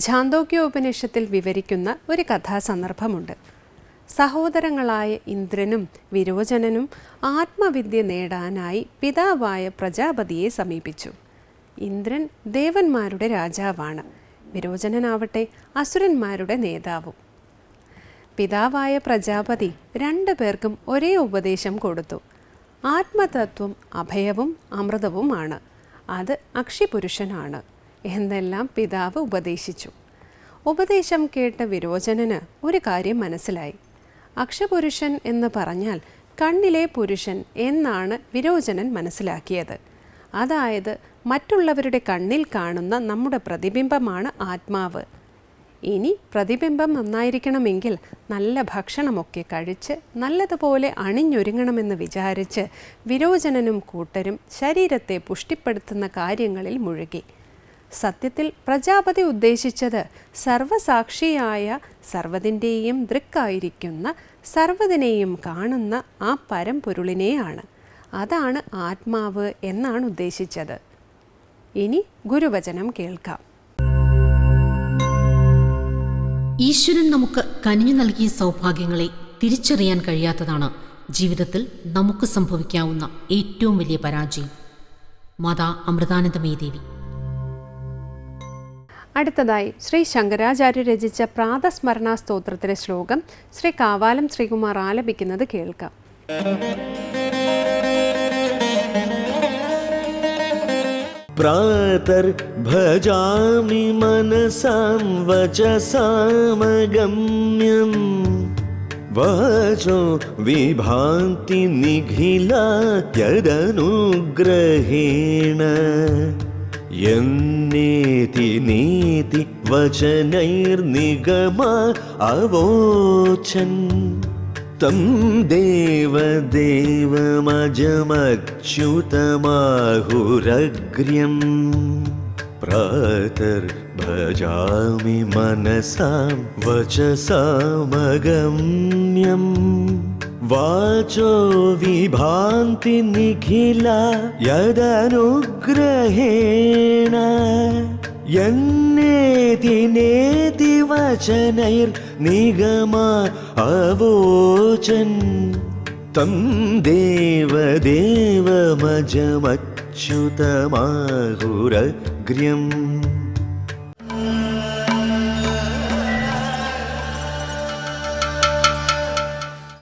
ഛാന്തോക്യോപനിഷത്തിൽ വിവരിക്കുന്ന ഒരു കഥാസന്ദർഭമുണ്ട്. സഹോദരങ്ങളായ ഇന്ദ്രനും വിരോചനനും ആത്മവിദ്യ നേടാനായി പിതാവായ പ്രജാപതിയെ സമീപിച്ചു. ഇന്ദ്രൻ ദേവന്മാരുടെ രാജാവാണ്. വിരോചനനാവട്ടെ അസുരന്മാരുടെ നേതാവും. പിതാവായ പ്രജാപതി രണ്ടു പേർക്കും ഒരേ ഉപദേശം കൊടുത്തു. ആത്മതത്വം അഭയവും അമൃതവുമാണ്. അത് അക്ഷിപുരുഷനാണ്. എന്നെല്ലാം പിതാവ് ഉപദേശിച്ചു. ഉപദേശം കേട്ട വിരോചനന് ഒരു കാര്യം മനസ്സിലായി. അക്ഷപുരുഷൻ എന്ന് പറഞ്ഞാൽ കണ്ണിലെ പുരുഷൻ എന്നാണ് വിരോചനൻ മനസ്സിലാക്കിയത്. അതായത് മറ്റുള്ളവരുടെ കണ്ണിൽ കാണുന്ന നമ്മുടെ പ്രതിബിംബമാണ് ആത്മാവ്. ഇനി പ്രതിബിംബം നന്നായിരിക്കണമെങ്കിൽ നല്ല ഭക്ഷണമൊക്കെ കഴിച്ച് നല്ലതുപോലെ അണിഞ്ഞൊരുങ്ങണമെന്ന് വിചാരിച്ച് വിരോചനനും കൂട്ടരും ശരീരത്തെ പുഷ്ടിപ്പെടുത്തുന്ന കാര്യങ്ങളിൽ മുഴുകി. സത്യത്തിൽ പ്രജാപതി ഉദ്ദേശിച്ചത് സർവസാക്ഷിയായ സർവതിന്റെയും ദൃക്കായിരിക്കുന്ന സർവതിനെയും കാണുന്ന ആ പരമ്പൊരുളിനെയാണ് അതാണ് ആത്മാവ് എന്നാണ് ഉദ്ദേശിച്ചത്. ഇനി ഗുരുവചനം കേൾക്കാം. ഈശ്വരൻ നമുക്ക് കനിഞ്ഞു നൽകിയ സൗഭാഗ്യങ്ങളെ തിരിച്ചറിയാൻ കഴിയാത്തതാണ് ജീവിതത്തിൽ നമുക്ക് സംഭവിക്കാവുന്ന ഏറ്റവും വലിയ പരാജയം. മാതാ അമൃതാനന്ദമേ ദേവി. അടുത്തതായി ശ്രീ ശങ്കരാചാര്യ രചിച്ച പ്രാതസ്മരണ സ്തോത്രത്തിലെ ശ്ലോകം ശ്രീ കാവാലം ശ്രീകുമാർ ആലപിക്കുന്നത് കേൾക്കാം प्रातर्भजामि मनसां वचसामगम्यम् वाचो विभान्ति निखिला यदनुग्रहेण यन्नेति नीति वचनैर्निगमा अवोचन् तं देवदेवमजमच्युतमाहुरग्र्यम् प्रातर्भजामि मनसां वचसामगम्यम् वाचो विभान्ति निखिला यदनुग्रहेण यन्नेति नेति वचनैर्निगमा अवोचन् तं देवदेवमजमच्युतमाहुरग्र्यम्